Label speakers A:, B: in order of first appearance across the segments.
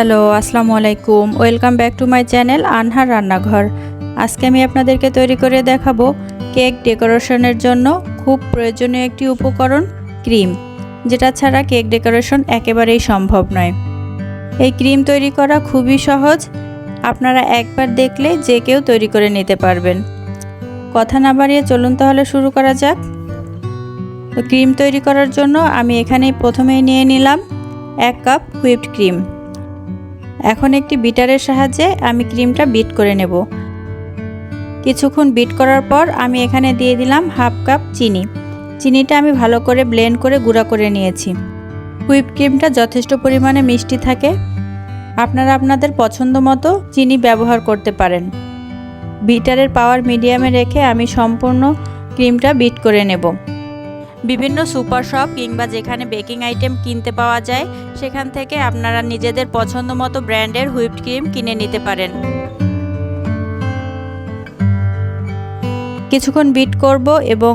A: Hello, আসসালামু আলাইকুম। Welcome back to my channel Anhar রান্নাঘর। আজকে আমি আপনাদেরকে তৈরি করে দেখাবো কেক ডেকোরেশনের জন্য খুব প্রয়োজনীয় একটি উপকরণ, ক্রিম, যেটা ছাড়া কেক ডেকোরেশন একেবারেই সম্ভব নয়। এই ক্রিম তৈরি করা খুবই সহজ। আপনারা একবার দেখলে যে কেউ তৈরি করে নিতে পারবেন। কথা না বাড়িয়ে চলুন তাহলে শুরু করা যাক। ক্রিম তৈরি করার জন্য আমি এখানে প্রথমেই নিয়ে নিলাম এক কাপ হুইপড ক্রিম। এখন একটি বিটারের সাহায্যে আমি ক্রিমটা বিট করে নেব। কিছুক্ষণ বিট করার পর আমি এখানে দিয়ে দিলাম হাফ কাপ চিনি। চিনিটা আমি ভালো করে ব্লেন্ড করে গুঁড়া করে নিয়েছি। হুইপ ক্রিমটা যথেষ্ট পরিমাণে মিষ্টি থাকে। আপনারা আপনাদের পছন্দ মতো চিনি ব্যবহার করতে পারেন। বিটারের পাওয়ার মিডিয়ামে রেখে আমি সম্পূর্ণ ক্রিমটা বিট করে নেব। বিভিন্ন সুপার শপ কিংবা যেখানে বেকিং আইটেম কিনতে পাওয়া যায়, সেখান থেকে আপনারা নিজেদের পছন্দ মতো ব্র্যান্ডের হুইপড ক্রিম কিনে নিতে পারেন। কিছুক্ষণ বিট করব এবং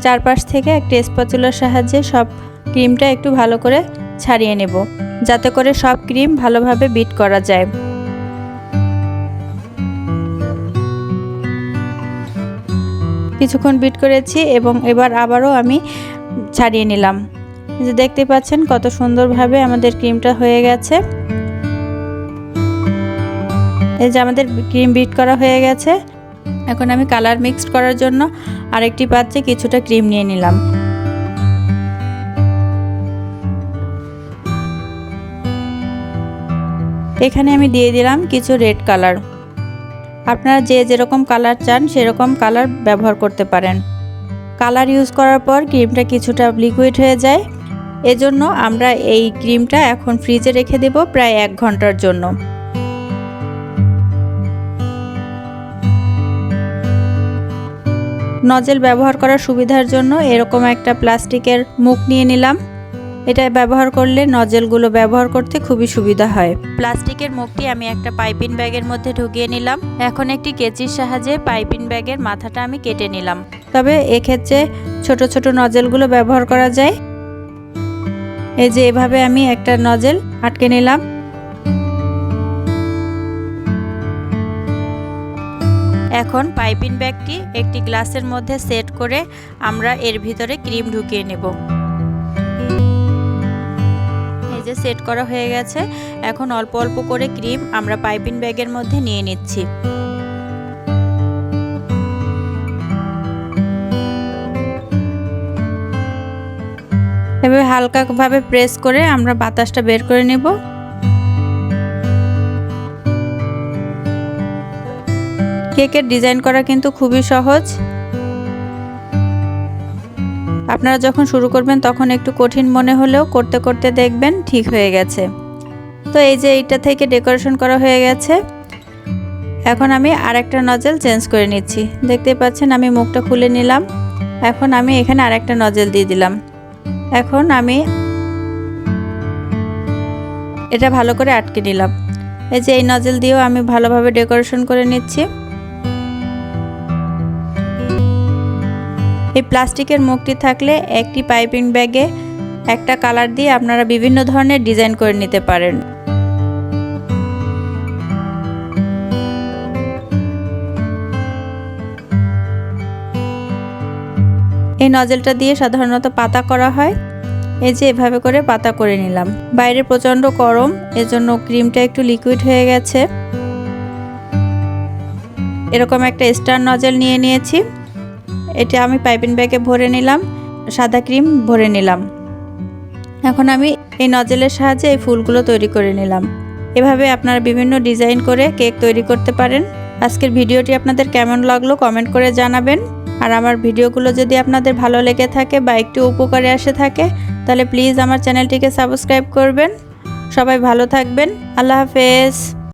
A: চারপাশ থেকে একটা স্পাচুলার সাহায্যে সব ক্রিমটা একটু ভালো করে ছাড়িয়ে নেব, যাতে করে সব ক্রিম ভালোভাবে বিট করা যায়। কিছুক্ষণ বিট করেছি এবং এবার আবারও আমি ছাড়িয়ে নিলাম। যে দেখতে পাচ্ছেন কত সুন্দরভাবে আমাদের ক্রিমটা হয়ে গেছে। এই যে আমাদের ক্রিম বিট করা হয়ে গেছে। এখন আমি কালার মিক্সড করার জন্য আরেকটি পাত্রে কিছুটা ক্রিম নিয়ে নিলাম। এখানে আমি দিয়ে দিলাম কিছু রেড কালার। আপনারা যে যেরকম কালার চান, সেরকম কালার ব্যবহার করতে পারেন। কালার ইউজ করার পর ক্রিমটা কিছুটা লিকুইড হয়ে যায়। এজন্য আমরা এই ক্রিমটা এখন ফ্রিজে রেখে দেব প্রায় এক ঘণ্টার জন্য। নজেল ব্যবহার করার সুবিধার জন্য এরকম একটা প্লাস্টিকের মুখ নিয়ে নিলাম। এটা ব্যবহার করলে নজেলগুলো ব্যবহার করতে খুবই সুবিধা হয়। প্লাস্টিকের মুখটি আমি একটা পাইপিং ব্যাগের মধ্যে ঢুকিয়ে নিলাম। এখন একটি কেচির সাহায্যে পাইপিং ব্যাগের মাথাটা আমি কেটে নিলাম। তবে এক্ষেত্রে ছোট ছোট নজেলগুলো ব্যবহার করা যায়। এই যে এভাবে আমি একটা নজেল আটকে নিলাম। এখন পাইপিং ব্যাগটি একটি গ্লাসের মধ্যে সেট করে আমরা এর ভিতরে ক্রিম ঢুকিয়ে নেব। যে সেট করা হয়ে গেছে। এখন অল্প অল্প করে ক্রিম আমরা পাইপিং ব্যাগের মধ্যে নিয়ে নিচ্ছি। এভাবে হালকাভাবে প্রেস করে আমরা বাতাসটা বের করে নেব। কেকের ডিজাইন করা কিন্তু খুবই সহজ। আপনারা যখন শুরু করবেন, তখন একটু কঠিন মনে হলেও করতে করতে দেখবেন ঠিক হয়ে গেছে। তো এই যে এইটা থেকে ডেকোরেশন করা হয়ে গেছে। এখন আমি আরেকটা নজেল চেঞ্জ করে নিচ্ছি। দেখতে পাচ্ছেন, আমি মুখটা খুলে নিলাম। এখন আমি এখানে আরেকটা নজেল দিয়ে দিলাম। এখন আমি এটা ভালো করে আটকে নিলাম। এই যে এই নজেল দিয়েও আমি ভালোভাবে ডেকোরেশন করে নিচ্ছি। এই প্লাস্টিকের মুখটি থাকলে একটি পাইপিং ব্যাগে একটা কালার দিয়ে আপনারা বিভিন্ন ধরনের ডিজাইন করে নিতে পারেন। এই নজেলটা দিয়ে সাধারণত পাতা করা হয়। এই যে এভাবে করে পাতা করে নিলাম। বাইরে প্রচণ্ড গরম, এজন্য ক্রিমটা একটু লিকুইড হয়ে গেছে। এরকম একটা স্টার নজেল নিয়ে নিয়েছি। এটা আমি পাইপিং ব্যাগে ভরে নিলাম, সাদা ক্রিম ভরে নিলাম। এখন আমি এই নজেলের সাহায্যে এই ফুলগুলো তৈরি করে নিলাম। এভাবে আপনারা বিভিন্ন ডিজাইন করে কেক তৈরি করতে পারেন। আজকের ভিডিওটি আপনাদের কেমন লাগল কমেন্ট করে জানাবেন। আর আমার ভিডিওগুলো যদি আপনাদের ভালো লেগে থাকে বা একটু উপকারে আসে থাকে, তাহলে প্লিজ আমার চ্যানেলটিকে সাবস্ক্রাইব করবেন। সবাই ভালো থাকবেন। আল্লাহ হাফেজ।